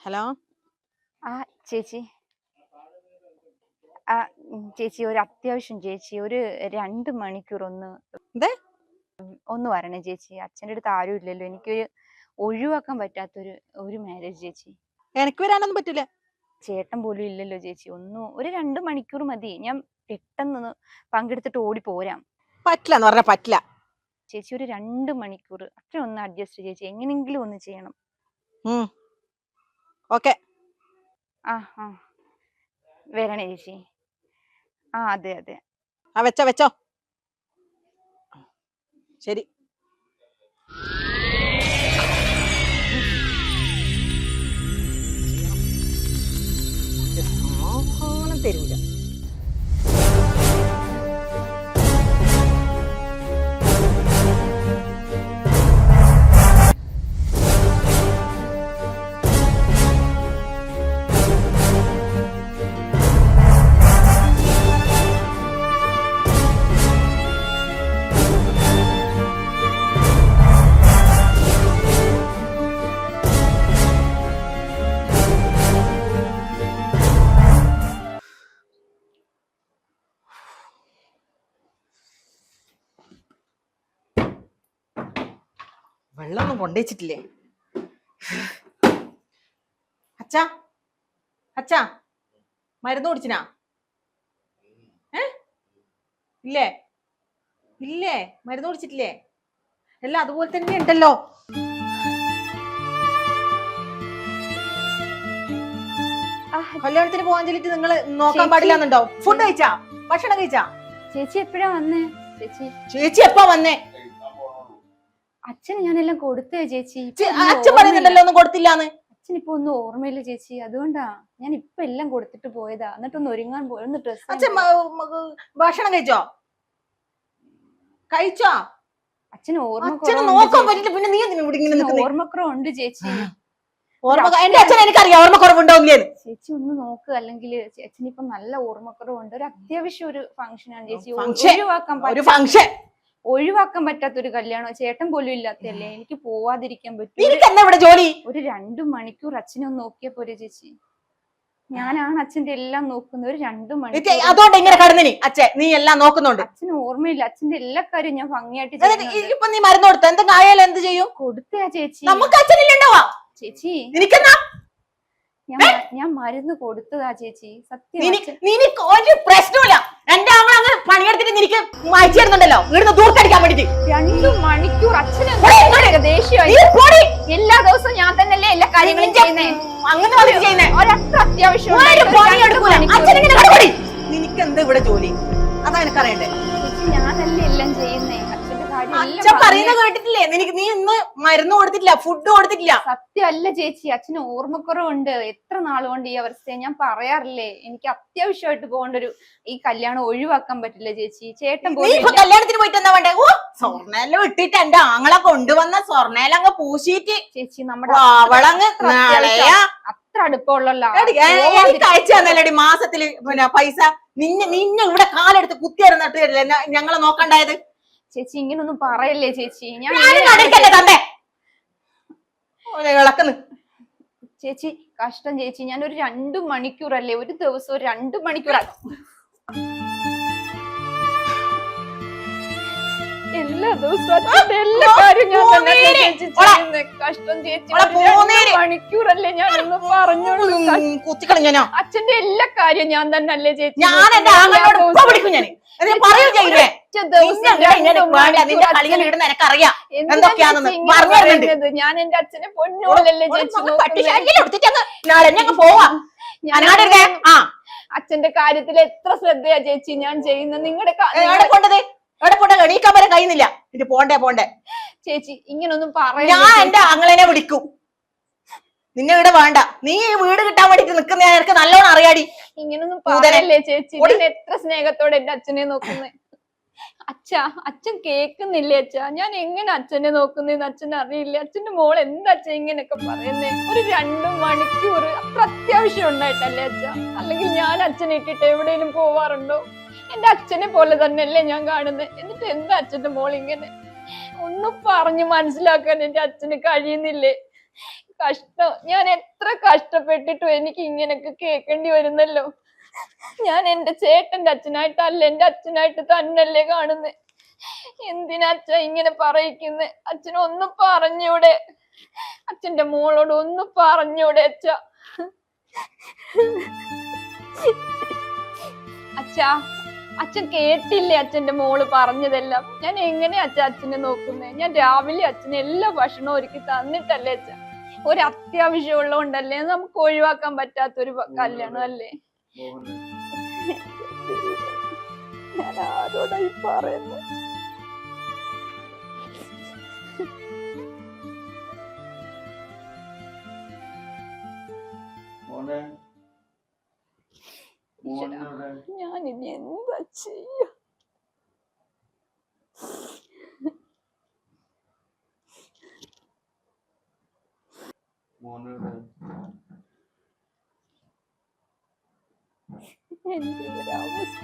Hello? ആ ചേച്ചി. ആ ചേച്ചി ഒരു അത്യാവശ്യം ചേച്ചി ഒരു രണ്ട് മണിക്കൂർ ഒന്ന്? ഒന്ന് വരണേ ചേച്ചി. അച്ഛന്റെ അടുത്ത് ആരും ഇല്ലല്ലോ. എനിക്കൊരു ഒഴിവാക്കാൻ പറ്റാത്തൊരു ഒരു മാരേജ് ചേച്ചി. എനിക്ക് വരാനൊന്നും പറ്റില്ല. ചേട്ടൻ പോലും ഇല്ലല്ലോ ചേച്ചി. ഒന്ന് ഒരു രണ്ട് മണിക്കൂർ മതി. ഞാൻ പെട്ടെന്ന് പങ്കെടുത്തിട്ട് ഓടി പോരാം. പറ്റില്ല എന്ന് പറഞ്ഞാ പറ്റില്ല. ചേച്ചി ഒരു രണ്ട് മണിക്കൂർ. അത്ര ഒന്ന് അഡ്ജസ്റ്റ് ചേച്ചി. എങ്ങനെയെങ്കിലും ഒന്ന് ചെയ്യണം. ഓക്കെ ആ ആ വരണേ ചേച്ചി ആ അതെ അതെ ആ വെച്ചോ വെച്ചോ ശരി തരൂല വെള്ളമൊന്നും കൊണ്ടുവച്ചിട്ടില്ലേ? അച്ഛാ അച്ഛാ മരുന്ന് കുടിച്ചിനാ? ഏ? ഇല്ലേ? ഇല്ലേ? മരുന്ന് കുടിച്ചിട്ടില്ലേ? എല്ലാം അതുപോലെ തന്നെ ഉണ്ടല്ലോ. കല്യാണത്തിന് പോകാൻ ചെല്ലിട്ട് നിങ്ങൾ നോക്കാൻ പാടില്ലാന്നുണ്ടോ? ഫുഡ് കഴിച്ചാ? ഭക്ഷണം കഴിച്ചാ? ചേച്ചി എപ്പോഴാ വന്നേ? ചേച്ചി. ചേച്ചി എപ്പോ വന്നേ? അച്ഛന് ഞാനെല്ലാം കൊടുത്തേ ചേച്ചി. അച്ഛൻ പറയുന്നുണ്ടല്ലോ ഒന്നും കൊടുത്തില്ലാന്ന്. അച്ഛൻ ഇപ്പൊ ഒന്നും ഓർമ്മയില്ല ചേച്ചി. അതുകൊണ്ടാ ഞാൻ ഇപ്പൊ എല്ലാം കൊടുത്തിട്ട് പോയതാ. എന്നിട്ടൊന്ന് ഒരുങ്ങാൻ പോയി ഒന്ന് അച്ഛൻ ഡ്രസ് മ- ഭക്ഷണം കഴിച്ചോ? കഴിച്ചോ? അച്ഛന് ഓർമ്മ ഓർമ്മക്കുറവ് ഓർമ്മക്കുറവുണ്ട് ചേച്ചി. എന്റെ അച്ഛൻ എനിക്കറിയാം. ഓർമ്മ കുറവുണ്ടാവില്ലേന്ന് ചേച്ചി ഒന്ന് നോക്ക്. അല്ലെങ്കിൽ ചേച്ചന് ഇപ്പൊ നല്ല ഓർമ്മക്കുറവുണ്ട്. ഒരു അത്യാവശ്യം ഒരു ഫംഗ്ഷൻ ആണ് ചേച്ചി? ഒഴിവാക്കാൻ ഒരു ഫംഗ്ഷൻ ഒഴിവാക്കാൻ പറ്റാത്ത ഒരു കല്യാണോ? ചേട്ടൻ പോലും ഇല്ലാത്തല്ലേ എനിക്ക് പോവാതിരിക്കാൻ പറ്റും. ജോലി? ഒരു രണ്ടു മണിക്കൂർ അച്ഛനെ ഒന്ന് നോക്കിയാ പോരെ ചേച്ചി. ഞാനാണ് അച്ഛന്റെ എല്ലാം നോക്കുന്നത്. ഒരു രണ്ടു മണിക്കൂർ. അതുകൊണ്ട് ഇങ്ങനെ കടന്നിനി? അച്ഛൻ നീ എല്ലാം നോക്കുന്നുണ്ട്. അച്ഛന് ഓർമ്മയില്ല. അച്ഛന്റെ എല്ലാ കാര്യവും ഞാൻ ഭംഗിയായിട്ട് ഇപ്പൊ നീ മരുന്ന് കൊടുത്ത? എന്തെങ്കിലും ആയാലും എന്ത് ചെയ്യും? കൊടുത്തയാ ചേച്ചി. നമുക്ക് അച്ഛനില്ലുണ്ടാവാ. ചേച്ചി. നിനക്കെന്നാ ഞാൻ മരുന്ന് കൊടുത്തതാ ചേച്ചി. സത്യം നിന- നിനക്ക് ഒരു പ്രശ്നമില്ല പണിയെടുത്തിട്ട് നിനക്ക് അയച്ചു തരുന്നുണ്ടല്ലോ ഇവിടുന്ന് ദൂർത്തടിക്കാൻ വേണ്ടിട്ട്. രണ്ടു മണിക്കൂർ അച്ഛന് പോടി, പോടി. ദേഷ്യമായി. നീ എല്ലാ ദിവസവും ഞാൻ തന്നെയല്ലേ എല്ലാ കാര്യങ്ങളും ചെയ്യുന്നേ? അങ്ങനെ ചെയ്യുന്നേ? ഒരത്ര അത്യാവശ്യം നിനക്ക് എന്താ ഇവിടെ ജോലി? അതാ എനിക്കറിയണ്ടേ. ഞാനല്ലേ അച്ഛൻ പറയുന്ന കേട്ടിട്ടില്ലേ? നിനക്ക് നീ ഇന്ന് മരുന്ന് കൊടുത്തിട്ടില്ല ഫുഡ് കൊടുത്തിട്ടില്ല. സത്യമല്ല ചേച്ചി അച്ഛന് ഓർമ്മക്കുറവുണ്ട്. എത്ര നാളുകൊണ്ട് ഈ അവസ്ഥയെ? ഞാൻ പറയാറില്ലേ എനിക്ക് അത്യാവശ്യമായിട്ട് പോകേണ്ട ഒരു ഈ കല്യാണം ഒഴിവാക്കാൻ പറ്റില്ല ചേച്ചി. ചേട്ടൻ നീ ഇപ്പൊ ഇല്ല. കല്യാണത്തിന് പോയിട്ട് എന്താ വേണ്ടേ? ഓ സ്വർണെല്ലാം ഇട്ടിട്ട് എന്റെ ആങ്ങളെ കൊണ്ടുവന്ന സ്വർണേലങ്ങ് പൂശിയിട്ട് ചേച്ചി നമ്മുടെ അവളങ്ങ് അത്ര നാളെയാ. അത്ര അടുപ്പമുള്ള എടി, ഏ, എനിക്ക് അയച്ചു തന്നല്ലേടി മാസത്തിൽ പിന്നെ പൈസ. നിന്നെ നിന്നെ ഇവിടെ കാലെടുത്ത് കുത്തിയിരുന്നിട്ട് ഞങ്ങളെ നോക്കണ്ടായത്? ചേച്ചി ഇങ്ങനൊന്നും പറയല്ലേ ചേച്ചി? ഞാൻ ഇളക്കുന്നു ചേച്ചി കഷ്ടം ചേച്ചി. ഞാൻ ഒരു രണ്ടു മണിക്കൂറല്ലേ? ഒരു ദിവസം ഒരു രണ്ടു മണിക്കൂറാണ് എല്ലാ ദിവസവും അച്ഛന്റെ എല്ലാ കാര്യം ഞാൻ തന്നെ. കഷ്ടം ചേച്ചി. മണിക്കൂറല്ലേ ഞാൻ ഒന്ന് പറഞ്ഞോളൂ അച്ഛന്റെ എല്ലാ കാര്യം ഞാൻ തന്നെ അല്ലേ ചേച്ചി ഞാൻ പറയും ചെയ്യില്ലേ ഒറ്റ ദിവസം വേണ്ട എനിക്കറിയാം എന്തൊക്കെയാണെന്ന് പറഞ്ഞു? ഞാൻ എന്റെ അച്ഛനെ പൊന്നോലല്ലേ ചേച്ചി പോവാം ഞാൻ അച്ഛന്റെ കാര്യത്തിൽ എത്ര ശ്രദ്ധയാ ചേച്ചി ഞാൻ ചെയ്യുന്നത് നിങ്ങളുടെ പോണ്ടത് എവിടെ പോണ്ട എണീക്കാൻ വരെ കഴിയുന്നില്ല ഇത് പോണ്ടേ പോണ്ടേ ചേച്ചി ഇങ്ങനൊന്നും ഞാൻ പറയല്ലേ എന്റെ അങ്ങളനെ വിളിക്കും നിന്നെ ഇവിടെ വേണ്ട നീ ഈ വീട് കിട്ടാൻ വേണ്ടിട്ട് നിക്കുന്ന എനിക്ക് നല്ലോണം അറിയാടി ഇങ്ങനൊന്നും പറയല്ലേ ചേച്ചി എത്ര സ്നേഹത്തോടെ എന്റെ അച്ഛനെ നോക്കുന്നത് അച്ഛാ അച്ഛൻ കേക്കുന്നില്ലേ അച്ഛാ? ഞാൻ എങ്ങനെ അച്ഛനെ നോക്കുന്നേന്ന് അച്ഛൻ അറിയില്ല? അച്ഛന്റെ മോൾ എന്താ അച്ഛൻ ഇങ്ങനെയൊക്കെ പറയുന്നേ? ഒരു രണ്ടു മണിക്കൂർ അത്ര അത്യാവശ്യം ഉണ്ടായിട്ടല്ലേ അച്ഛ? അല്ലെങ്കിൽ ഞാൻ അച്ഛനെ ഇട്ടിട്ട് എവിടെയെങ്കിലും പോവാറുണ്ടോ? എന്റെ അച്ഛനെ പോലെ തന്നെയല്ലേ ഞാൻ കാണുന്നത് എന്നിട്ട് എന്താ അച്ഛന്റെ മോൾ ഇങ്ങനെ? ഒന്നും പറഞ്ഞു മനസ്സിലാക്കാൻ എന്റെ അച്ഛന് കഴിയുന്നില്ലേ? കഷ്ടം. ഞാൻ എത്ര കഷ്ടപ്പെട്ടിട്ടും എനിക്ക് ഇങ്ങനെയൊക്കെ കേൾക്കേണ്ടി വരുന്നല്ലോ. ഞാൻ എന്റെ ചേട്ടന്റെ അച്ഛനായിട്ടല്ല എന്റെ അച്ഛനായിട്ട് തന്നല്ലേ കാണുന്നേ. എന്തിനാ അച്ഛ ഇങ്ങനെ പറയിക്കുന്നെ അച്ഛനൊന്ന് പറഞ്ഞൂടെ. അച്ഛന്റെ മോളോട് ഒന്ന് പറഞ്ഞൂടെ അച്ഛ. അച്ഛാ അച്ഛൻ കേട്ടില്ലേ അച്ഛന്റെ മോൾ പറഞ്ഞതെല്ലാം? ഞാൻ എങ്ങനെ അച്ഛ അച്ഛനെ നോക്കുന്നത് ഞാൻ രാവിലെ അച്ഛന് എല്ലാ ഭക്ഷണവും ഒരുക്കി തന്നിട്ടല്ലേ അച്ഛ? ഒരു അത്യാവശ്യം ഉള്ളതുകൊണ്ടല്ലേ നമുക്ക് ഒഴിവാക്കാൻ പറ്റാത്തൊരു കല്യാണം അല്ലേ ഞാൻ ആരോടായി പറയുന്നത് എന്റെ ഒരു അവസ്ഥ